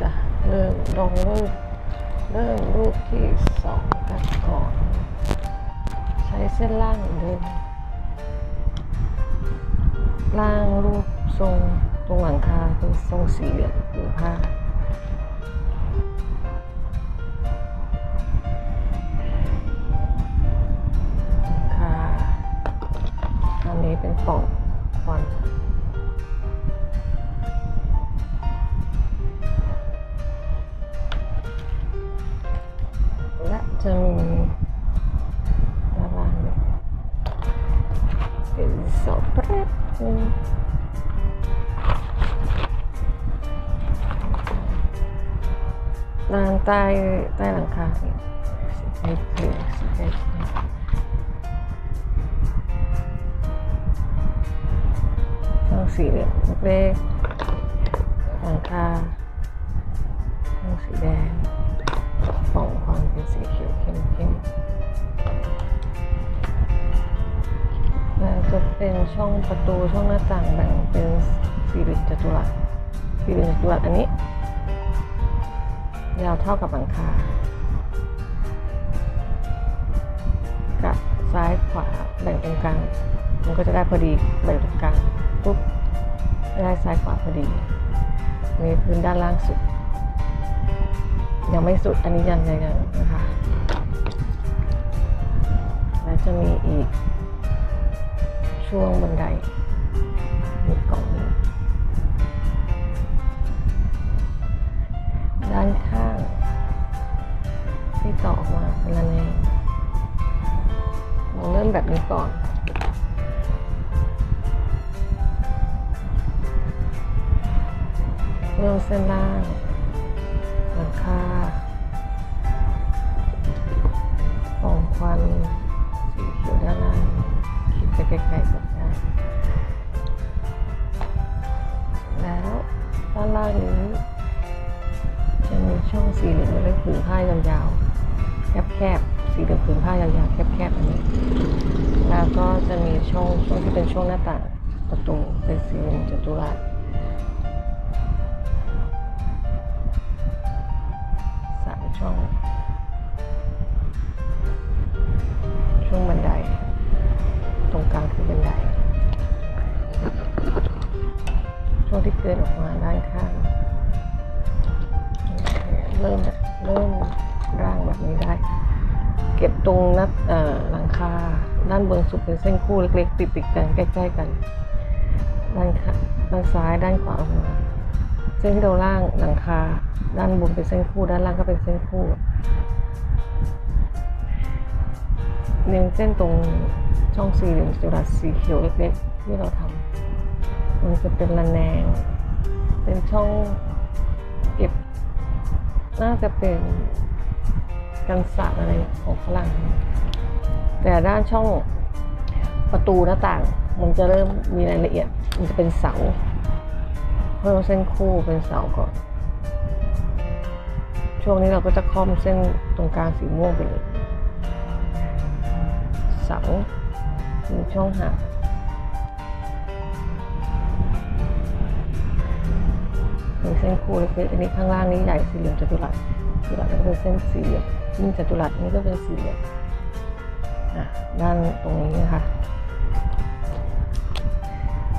จะเริ่มลงรูปเริ่มรูปที่สองกันก่อน ใช้เส้นล่างเดิมล่างรูปทรงตรงหลังคาเป็นทรงสี่เหลี่ยมผืนผ้าค่ะอันนี้เป็นปล่องควัน จะมีด้านล่างเลยเป็นสาแป๊บนึงด้านใต้ใต้หลังคาเนี่ยสีไข่เขียวสีเขียวช่องสี่เหลี่ยมเล็ก ช่องประตูช่องหน้าต่างแบ่งเป็นสี่เหลี่ยมจัตุรัสสี่เหลี่ยมจัตุรัสอันนี้ ยาวเท่ากับหลังคา กับซ้ายขวาแบ่งตรงกลาง มันก็จะได้พอดีแบ่งตรงกลางปุ๊บได้ซ้ายขวาพอดีนี่พื้นด้านล่างสุด ยังไม่สุดอันนี้ยังยังยังนะคะ แล้วจะมีอีก ช่วงบันไดมีกล่องนี้ด้านข้าง ที่ต่อออกมาเป็นระแนงเราเริ่มแบบนี้ก่อนเริ่มเส้นล่างหลังคาปล่องควันสีเขียวด้านล่างคิดไปไกลๆานล่างนี้จะมีช่องสี่เหลี่ยมเป็นผืนผ้ายาวๆแคบๆสีเหลี่ยมผืนผ้ายาวๆแคบๆอันนี้ แล้วก็จะมีช่องช่วงที่เป็นช่วงหน้าต่างประตูเป็นสี่เหลี่ยมจัตุรัสสามช่อง หนัดเอ่อหลังคาด้านบนสุดเป็นเส้นคู่เล็กๆติดติดๆกันใกล้ ๆ กัน ด้านด้านซ้ายด้านขวาออกมาเส้นที่เราล่างหลังคา ด้านบนเป็นเส้นคู่ ด้านล่างก็เป็นเส้นคู่เน้นเส้นตรงช่องสี่เหลี่ยมจัตุรัสสีเขียวเล็กๆ ที่เราทำมันจะเป็นระแนง เป็นช่องเก็บ น่าจะเป็น กันสาดอะไรของฝรั่ง แต่ด้านช่องประตูหน้าต่าง มันจะเริ่มมีรายละเอียด มันจะเป็นเสาเพิ่มเส้นคู่เป็นเสาก่อน ช่วงนี้เราก็จะค่อมเส้นตรงกลางสีม่วงไปเลย เสามีช่องหัก มีเส้นคู่เล็กๆอันนี้ข้างล่างนี้ใหญ่สี่เหลี่ยมจัตุรัสจัตุรัสก็เป็นเส้นสี่เหลี่ยมยิ่งจัตุรัสนี่ก็เป็นสี่เหลี่ยมอะด้านตรงนี้นะคะ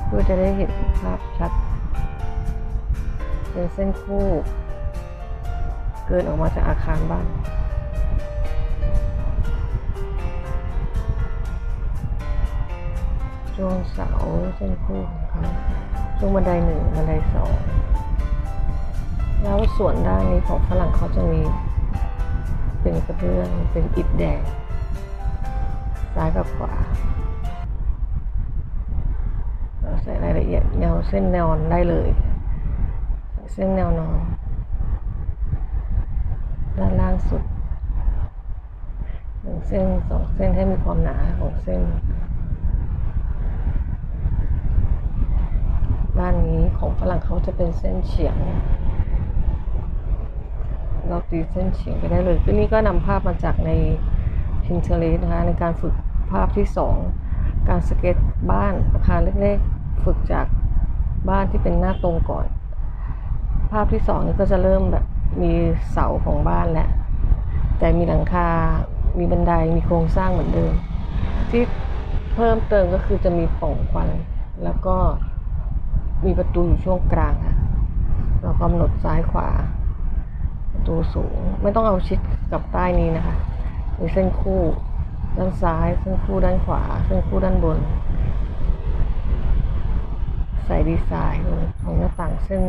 เพื่อจะได้เห็นภาพชัด เป็นเส้นคู่ เกินออกมาจากอาคารบ้านช่วงเสาเส้นคู่ของเขาช่วงบันไดหนึ่งบันไดสอง แล้วส่วนด้านนี้ของฝรั่งเขาจะมี เป็นกระเบื้องเป็นอิฐแดง ซ้ายกับขวาเราใส่รายละเอียดแนวเส้นแนวนได้เลย เส้นแนวนอน ด้านล่างสุดหนึ่งเส้นสองเส้นให้มีความหนาของเส้นด้านนี้ของฝรั่งเขาจะเป็นเส้นเฉียง เราตีเส้นเฉียงไปได้เลยก็นี่ก็นำภาพมาจากใน Pinterest นะคะในการฝึกภาพที่สองการสเก็ตบ้านอาคารเล็กๆฝึกจากบ้านที่เป็นหน้าตรงก่อน ภาพที่สองนี่ก็จะเริ่มแบบมีเสาของบ้านแหละแต่มีหลังคา มีบันได มีโครงสร้างเหมือนเดิม ที่เพิ่มเติมก็คือจะมีป่องควัน แล้วก็มีประตูอยู่ช่วงกลางค่ะเรากำหนดซ้ายขวา ประตูสูง ไม่ต้องเอาชิดกับใต้นี้นะคะมีเส้นคู่ด้านซ้าย เส้นคู่ด้านขวา เส้นคู่ด้านบน ใส่ดีไซน์ของหน้าต่างเส้น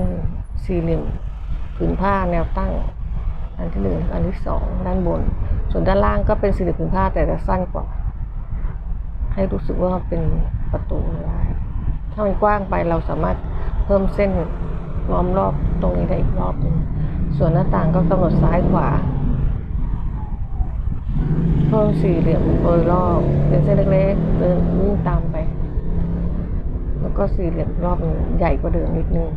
สี่เหลี่ยมผืนผ้าแนวตั้ง อันที่หนึ่งอันที่สองด้านบน ส่วนด้านล่างก็เป็นสี่เหลี่ยมผืนผ้าแต่จะสั้นกว่า ให้รู้สึกว่าเป็นประตูได้ถ้ามันกว้างไปเราสามารถเพิ่มเส้นล้อมรอบตรงนี้ได้อีกรอบหนึง ส่วนหน้าต่างก็กำหนดซ้ายขวาเพิ่มสี่เหลี่ยมโดยรอบเป็นเส้นเล็กๆเดินวิ่งตามไป แล้วก็สี่เหลี่ยมรอบใหญ่กว่าเดิมนิดนึง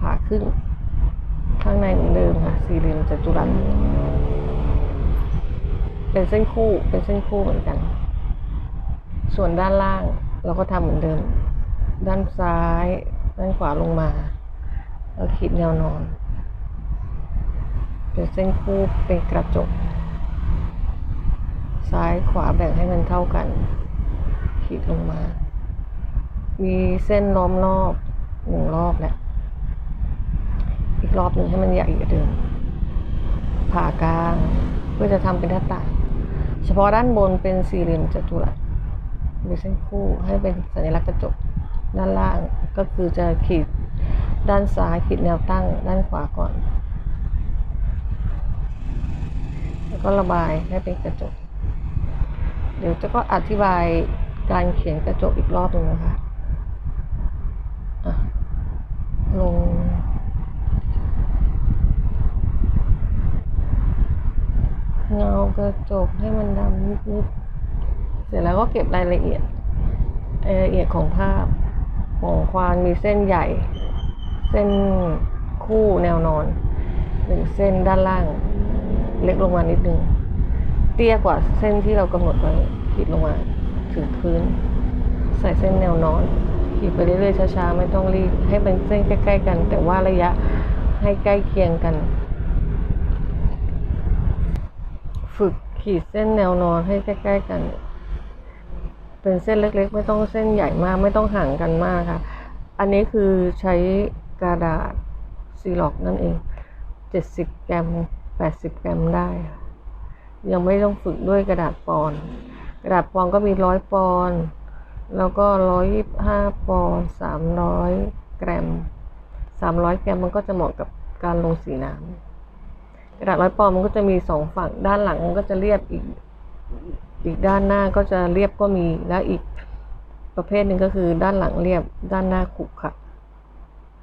ผ่าขึ้น ข้างในเหมือนเดิมค่ะสี่เหลี่ยมจัตุรัสเป็นเส้นคู่เป็นเส้นคู่เหมือนกัน ส่วนด้านล่างเราก็ทำเหมือนเดิม ด้านซ้าย ด้านขวาลงมา แล้วขีดแนวนอน เป็นเส้นคู่เป็นกระจก ซ้ายขวาแบ่งให้มันเท่ากัน ขีดลงมา มีเส้นล้อมรอบหนึ่งรอบแหละอีกรอบหนึ่งให้มันใหญ่กว่าเดิม ผ่ากลาง เพื่อจะทำเป็นหน้าต่าง เฉพาะด้านบนเป็นสี่เหลี่ยมจัตุรัสมีเส้นคู่ให้เป็นสัญลักษณ์กระจก ด้านล่างก็คือจะขีดด้านซ้ายขีดแนวตั้ง ด้านขวาก่อน แล้วก็ระบายให้เป็นกระจก เดี๋ยวจะก็อธิบายการเขียนกระจกอีกรอบหนึ่งนะคะลง เงากระจกให้มันดำนิดๆ เสร็จแล้วก็เก็บรายละเอียดรายละเอียดของภาพของควานมีเส้นใหญ่ เส้นคู่แนวนอนหนึ่งเส้นด้านล่าง เล็กลงมานิดนึง เตี้ยกว่าเส้นที่เรากำหนดไว้ขีดลงมาถึงพื้น ใส่เส้นแนวนอนขีดไปเรื่อยๆช้าๆไม่ต้องรีบให้เป็นเส้นใกล้ ๆ กัน แต่ว่าระยะให้ใกล้เคียงกัน ฝึกขีดเส้นแนวนอนให้ใกล้ ๆ กัน เป็นเส้นเล็ก ๆ ไม่ต้องเส้นใหญ่มากไม่ต้องห่างกันมากค่ะ อันนี้คือใช้กระดาษซีล็อกนั่นเอง 70กรัม 80 กรัมได้ ยังไม่ต้องฝึกด้วยกระดาษปอนกระดาษปอนก็มีร้อยปอนแล้วก็ร้อยยี่ห้าปอนสามร้อยกรัมสามร้อยกรัมมันก็จะเหมาะกับการลงสีน้ำกระดาษร้อยปอนมันก็จะมีสองฝั่งด้านหลังมันก็จะเรียบอีกอีกด้านหน้าก็จะเรียบก็มีแล้วอีกประเภทหนึ่งก็คือด้านหลังเรียบด้านหน้าขรุขระ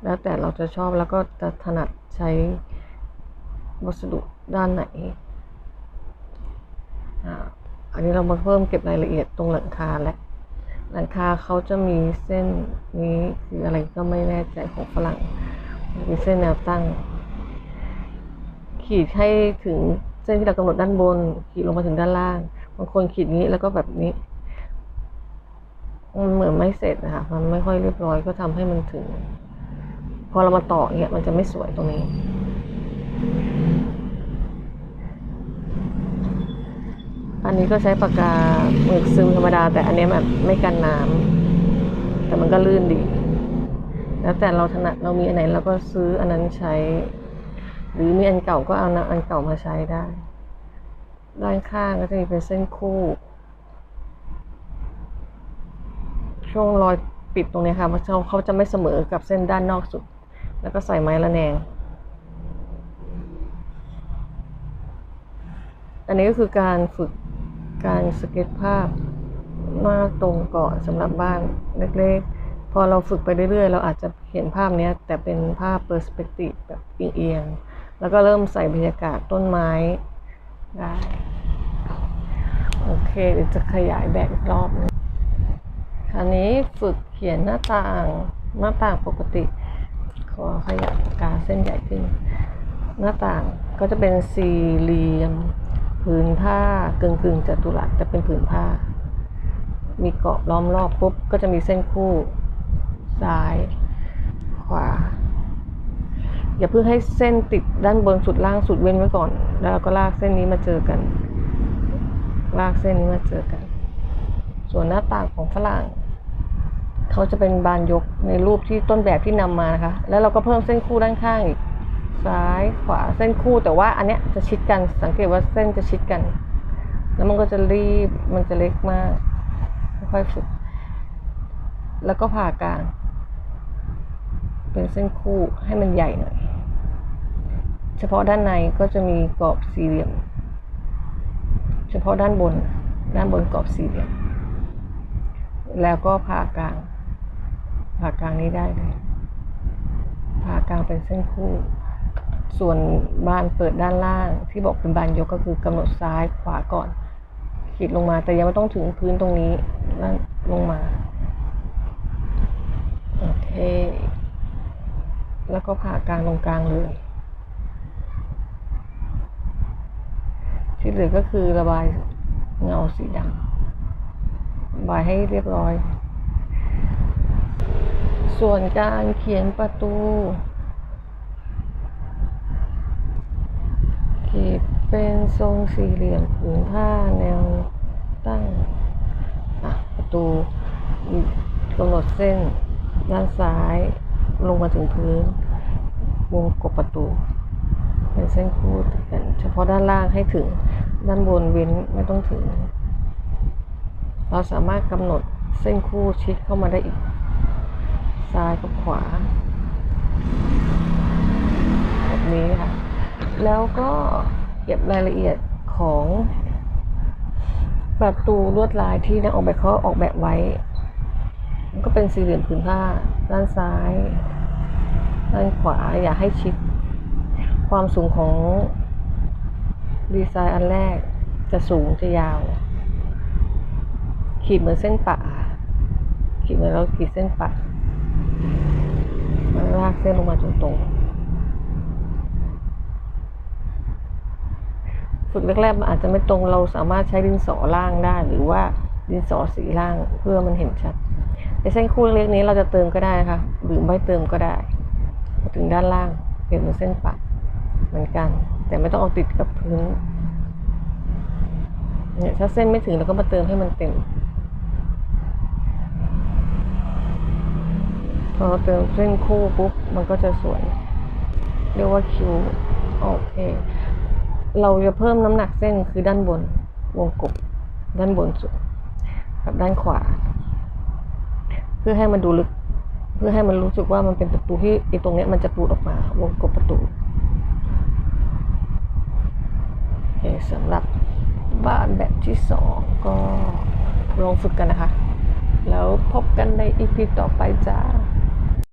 แล้วแต่เราจะชอบแล้วก็จะถนัดใช้ วัสดุด้านไหน อันนี้เรามาเพิ่มเก็บรายละเอียดตรงหลังคาและ หลังคาเขาจะมีเส้นนี้คืออะไรก็ไม่แน่ใจของฝรั่งมีเส้นแนวตั้ง ขีดให้ถึงเส้นที่เรากำหนดด้านบน ขีดลงมาถึงด้านล่าง บางคนขีดนี้แล้วก็แบบนี้มันเหมือนไม่เสร็จนะคะ มันไม่ค่อยเรียบร้อยก็ทำให้มันถึง พอเรามาต่อเนี่ยมันจะไม่สวยตรงนี้ อันนี้ก็ใช้ปากกาหมึกซึมธรรมดา แต่อันนี้แบบไม่กันน้ำแต่มันก็ลื่นดี แล้วแต่เราถนัดเรามีอันไหนเราก็ซื้ออันนั้นใช้ หรือมีอันเก่าก็เอาอันเก่ามาใช้ได้ ด้านข้างก็จะมีเป็นเส้นคู่ ช่วงรอยปิดตรงนี้ค่ะเขาเขาจะไม่เสมอกับเส้นด้านนอกสุด แล้วก็ใส่ไม้ละแนง อั นนี้ก็คือการฝึกการสเก็ตภาพหน้าตรงก่อนสำหรับบ้านเล็กๆ พอเราฝึกไปเรื่อยๆ เราอาจจะเห็นภาพนี้แต่เป็นภาพเปอร์สเปกทีฟแบบเอียงๆ แล้วก็เริ่มใส่บรรยากาศต้นไม้ได้โอเคเดี๋ยวจะขยายแบบอีกรอบนึงคราวนี้ฝึกเขียนหน้าต่างหน้าต่างปกติ ขอขยายปากกาเส้นใหญ่ขึ้น หน้าต่างก็จะเป็นสี่เหลี่ยม ผืนผ้ากึ่งกึ่งจัตุรัสแต่เป็นผืนผ้า มีเกาะล้อมรอบปุ๊บก็จะมีเส้นคู่ ซ้าย ขวา อย่าเพิ่งให้เส้นติดด้านบนสุดล่างสุดเว้นไว้ก่อน แล้วเราก็ลากเส้นนี้มาเจอกัน ลากเส้นนี้มาเจอกัน ส่วนหน้าต่างของฝรั่งเขาจะเป็นบานยกในรูปที่ต้นแบบที่นำมานะคะ แล้วเราก็เพิ่มเส้นคู่ด้านข้างอีก ซ้ายขวาเส้นคู่แต่ว่าอันเนี้ยจะชิดกันสังเกตว่าเส้นจะชิดกัน แล้วมันก็จะรีบมันจะเล็กมากค่อยฝึก แล้วก็ผ่ากลาง เป็นเส้นคู่ให้มันใหญ่หน่อย เฉพาะด้านในก็จะมีกรอบสี่เหลี่ยม เฉพาะด้านบน ด้านบนกรอบสี่เหลี่ยม แล้วก็ผ่ากลาง ผ่ากลางนี้ได้เลยผ่ากลางเป็นเส้นคู่ ส่วนบานเปิดด้านล่าง ที่บอกเป็นบานยกก็คือกำหนดซ้ายขวาก่อน ขีดลงมาแต่ยังไม่ต้องถึงพื้นตรงนี้ลลงมาโอเคแล้วก็ผ่ากลางตรงกลางเลยที่เหลือก็คือระบายเงาสีดำระบายให้เรียบร้อย ส่วนการเขียนประตู ขีดเป็นทรงสี่เหลี่ยมผืนผ้าแนวตั้งประตูกำหนดเส้นด้านซ้ายลงมาถึงพื้น วงกบประตู เป็นเส้นคู่ติดกัน เฉพาะด้านล่างให้ถึงด้านบนเว้นไม่ต้องถึง เราสามารถกำหนดเส้นคู่ชิดเข้ามาได้อีก ซ้ายกับขวา แบบนี้ค่ะ แล้วก็เก็บรายละเอียดของประตูลวดลายที่นักออกแบบเขาออกแบบไว้ มันก็เป็นสี่เหลี่ยมผืนผ้า ด้านซ้าย ด้านขวาอย่าให้ชิด ความสูงของดีไซน์อันแรกจะสูงจะยาว ขีดเหมือนเส้นปะขีดเหมือนเราขีดเส้นปะลากเส้นลงมาตรงๆ ฝึกแรกๆมันอาจจะไม่ตรงเราสามารถใช้ดินสอล่างได้ หรือว่าดินสอสีล่างเพื่อมันเห็นชัดในเส้นคู่เล็กๆนี้เราจะเติมก็ได้นะคะหรือไม่เติมก็ได้มาถึงด้านล่างเปลี่ยนเป็นเส้นปะเหมือนกัน แต่ไม่ต้องเอาติดกับพื้นเนี่ยถ้าเส้นไม่ถึงเราก็มาเติมให้มันเต็มพอเติมเส้นคู่ปุ๊บมันก็จะสวย เรียกว่าคิวโอเค เราจะเพิ่มน้ำหนักเส้นคือด้านบนวงกบด้านบนสุดกับด้านขวา เพื่อให้มันดูลึก เพื่อให้มันรู้สึกว่ามันเป็นประตูที่ไอ้ตรงเนี้ยมันจะปูดออกมาวงกบประตูโอเคสำหรับบ้านแบบที่สองก็ลองฝึกกันนะคะ แล้วพบกันในอีพีต่อไปจ้า